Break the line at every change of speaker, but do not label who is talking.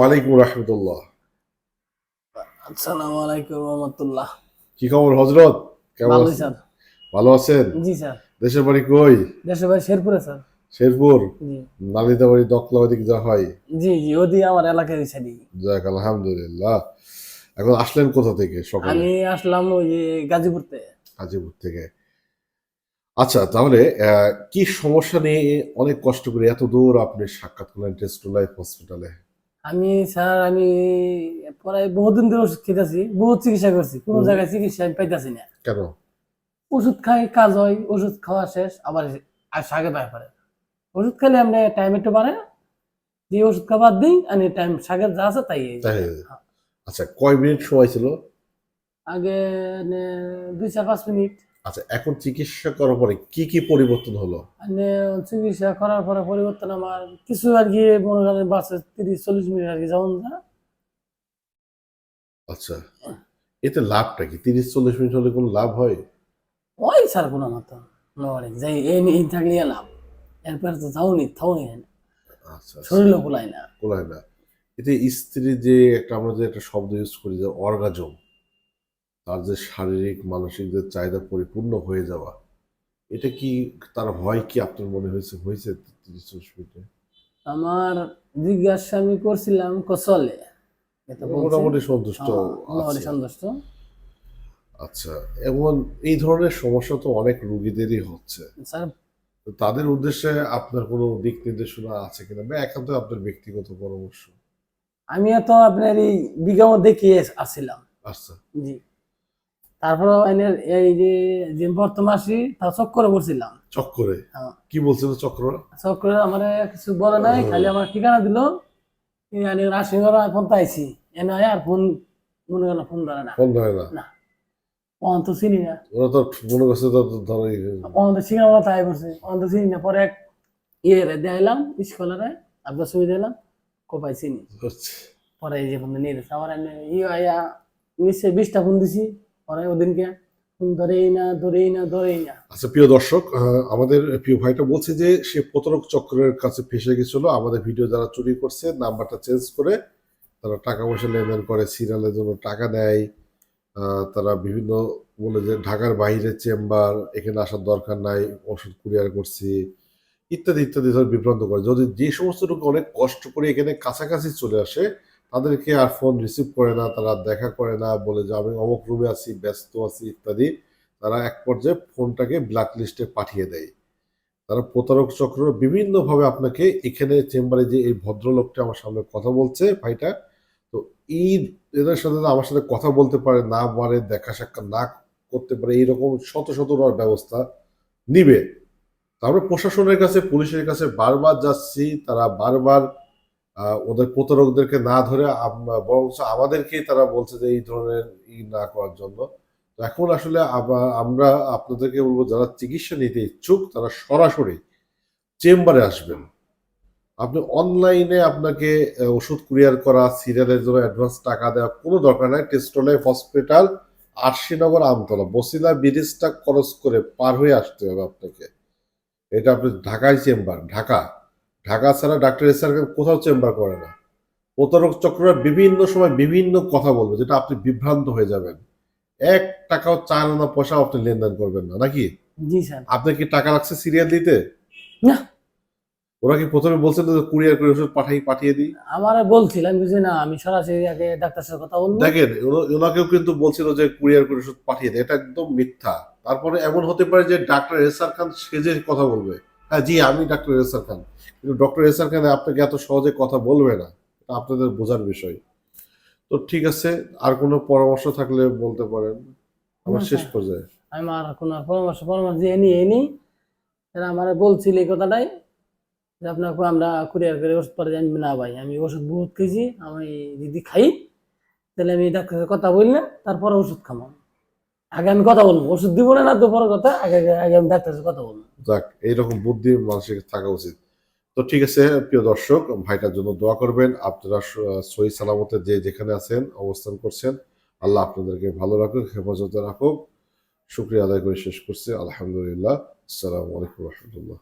ওয়ালাইকুম রহমতুল্লাহ।
আসসালামু আলাইকুম রহমতুল্লাহ।
কি খবর হজরত? কেমন আছেন? ভালো আছেন?
জি স্যার।
দেশের বাড়ি কই?
দেশের বাড়ি শেরপুরে স্যার।
শেরপুর? নালিতা বাড়ি দকলা ওদিক যা হয়।
জি জি ওদি আমার এলাকার সাইডে
যাক আলহামদুলিল্লাহ। এখন আসলেন কোথা থেকে সকালে?
আমি আসলাম ওই যে গাজীপুরতে
গাজীপুর থেকে। আচ্ছা তাহলে কি সমস্যা নিয়ে অনেক কষ্ট করে এত দূর আপনি সাক্ষাৎ করলেন টেস্ট লাইফ হসপিটালে?
আমি স্যার আমি প্রায় বহুদিন ধরে ওষুধ খেতেছি বহুত চিকিৎসা করছি কোনো জায়গায় চিকিৎসা আমি পাইতেছি না।
কেন?
ওষুধ খাই কাজ হয় ওষুধ খাওয়া শেষ আবার আর সাগে পায় পারে। ওষুধ খেলে আমরা টাইম একটু বাড়ে যে ওষুধ খাবার দিই আমি টাইম সাগের যা আছে তাই
তাই আচ্ছা কয় মিনিট সময় ছিল?
আগে দুই চার পাঁচ মিনিট।
আচ্ছা এখন চিকিৎসা করার পরে কি কি পরিবর্তন হলো?
মানে চিকিৎসা করার পরে পরিবর্তন আমার কিছু আর কি মনে করেন বাসে তিরিশ চল্লিশ মিনিট আর কি যেমন যা
আচ্ছা এতে লাভটা কি? তিরিশ চল্লিশ মিনিট হলে কোনো লাভ হয়?
ওই স্যার কোনো মতো নয় যাই এই এই থাকলে লাভ। এরপরে তো যাওনি থাউনি
আচ্ছা
শরীরও কুলায় না।
কোলায় না। এতে স্ত্রী যে একটা আমরা যে একটা শব্দ ইউজ করি যে অর্গাজম তার যে শারীরিক মানসিক যে চাহিদা পরিপূর্ণ হয়ে যাওয়া এটা কি তার হয় কি আপনার মনে হয়েছে? হয়েছে তিরিশ চল্লিশ মিনিটে?
আমার জিজ্ঞাসা আমি করছিলাম কসলে
মোটামুটি সন্তুষ্ট
হ্যাঁ, মোটামুটি সন্তুষ্ট।
আচ্ছা এবং এই ধরনের সমস্যা তো অনেক রুগীদেরই হচ্ছে।
স্যার
তাদের উদ্দেশ্যে আপনার কোনো দিক নির্দেশনা আছে কিনা? বা একান্ত আপনার ব্যক্তিগত পরামর্শ?
আমি তো আপনার এই বিজ্ঞাপন দেখিয়ে আসছিলাম।
আচ্ছা।
জি। তারপরে এনের এই যে যে বর্তমাসি তা চক্করে পড়ছিলাম।
চক্করে?
হ্যাঁ।
কি বলছিল চক্র
চক্করে আমার কিছু বলে নাই খালি আমার ঠিকানা দিল। আমি রাজসিংহর ফোন পাইছি এনে আর ফোন মনে করেন ফোন ধরে না।
ফোন ধরে না?
অন্ত চিনি না।
ওরা তো মনে করছে তো ধরো
অন্ত চিনা তাই করছে। অন্ত চিনি না পরে এক ইয়ে দেখাইলাম স্কলারে আপনার ছবি দিলাম কোপাই চিনি।
হচ্ছে
পরে এই যে ফোন নিয়ে আমার ইয়ে নিশ্চয় বিশটা ফোন দিছি। পরে ওদিনকে ধরেই না ধরেই না ধরেই না।
আচ্ছা প্রিয় দর্শক আমাদের প্রিয় ভাইটা বলছে যে সে প্রতারক চক্রের কাছে ফেসে গেছিল। আমাদের ভিডিও যারা চুরি করছে নাম্বারটা চেঞ্জ করে তারা টাকা পয়সা লেনদেন করে সিরিয়ালের জন্য টাকা আহ, তারা বিভিন্ন বলে যে ঢাকার বাইরে চেম্বার এখানে আসার দরকার নাই ওষুধ কুরিয়ার করছি ইত্যাদি ইত্যাদি ধর বিভ্রান্ত করে। যদি যে সমস্ত লোক অনেক কষ্ট করে এখানে কাছাকাছি চলে আসে তাদেরকে আর ফোন রিসিভ করে না, তারা দেখা করে না, বলে যে আমি অমুক রুমে আছি, ব্যস্ত আছি ইত্যাদি। তারা এক পর্যায়ে ফোনটাকে ব্ল্যাক লিস্টে পাঠিয়ে দেয়। তারা প্রতারক চক্র বিভিন্নভাবে আপনাকে এখানে চেম্বারে যে এই ভদ্রলোকটা আমার সামনে কথা বলছে, ভাইটা, তো এই এদের সাথে আমার সাথে কথা বলতে পারে, না পারে, দেখা সাক্ষাৎ না করতে পারে, এইরকম শত শত ওনার ব্যবস্থা নিবে। তারপরে প্রশাসনের কাছে, পুলিশের কাছে বারবার যাচ্ছি, তারা বারবার ওদের প্রতারকদেরকে না ধরে বরঞ্চ আমাদেরকেই তারা বলছে যে এই ধরনের ই না করার জন্য। এখন আসলে আমরা আপনাদেরকে বলব, যারা চিকিৎসা নিতে ইচ্ছুক, তারা সরাসরি চেম্বারে আসবেন। আপনি অনলাইনে আপনাকে ওষুধ কুরিয়ার করা, সিরিয়ালের জন্য অ্যাডভান্স টাকা দেওয়া, কোনো দরকার নাই। টেস্টোলাই হসপিটাল, আরশিনগর, আমতলা। বসিলা ব্রিজটা ক্রস করে পার হয়ে আসতে হবে আপনাকে। এটা আপনি ঢাকায় চেম্বার, ঢাকা। ঢাকা ছাড়া ডাক্তার এস এসআর কোথাও চেম্বার করে না। প্রতারক চক্ররা বিভিন্ন সময় বিভিন্ন কথা বলবে যেটা আপনি বিভ্রান্ত হয়ে যাবেন। এক টাকাও চার আনা পয়সা আপনি লেনদেন করবেন না নাকি?
জি স্যার।
আপনি কি টাকা রাখছে সিরিয়াল দিতে?
না।
ওরা কি প্রথমে বলছেন যে কুরিয়ার করে ওষুধ পাঠাই পাঠিয়ে দিই?
আমার বলছিলাম বুঝি না আমি সরাসরি আগে ডাক্তার সাথে কথা বলব।
দেখেন ওনাকেও কিন্তু বলছিল যে কুরিয়ার করে ওষুধ পাঠিয়ে দেয় এটা একদম মিথ্যা। তারপরে এমন হতে পারে যে ডাক্তার এসআর খান সেজে কথা বলবে। হ্যাঁ জি আমি ডাক্তার এসআর খান কিন্তু ডক্টর এসআর খান আপনাকে এত সহজে কথা বলবে না আপনাদের বোঝার বিষয়। তো ঠিক আছে আর কোনো পরামর্শ থাকলে বলতে পারেন। আমার শেষ। পর্যায়ে।
আমার কোনো পরামর্শ পরামর্শ দিয়ে নিয়ে এনি এরা আমার বলছিল এই কথাটাই যে আপনার আমরা কুরিয়ার করে ওষুধ পরে আমি না ভাই আমি ওষুধ বহুত খেয়েছি আমি যদি খাই তাহলে আমি ডাক্তারের কথা বলি না তারপরে ওষুধ খাব আগে আমি কথা বলব। ওষুধ দিব না তো পরে কথা, আগে আগে আমি ডাক্তারের কথা বলব।
যাক, এইরকম বুদ্ধি মানুষের থাকা উচিত। তো ঠিক আছে, প্রিয় দর্শক, ভাইটার জন্য দোয়া করবেন। আপনারা সহি সালামতে যে যেখানে আছেন, অবস্থান করছেন, আল্লাহ আপনাদেরকে ভালো রাখুক, হেফাজতে রাখুক। শুক্রিয়া আদায় করে শেষ করছি। আলহামদুলিল্লাহ। আসসালামু আলাইকুম রহমতুল্লাহ।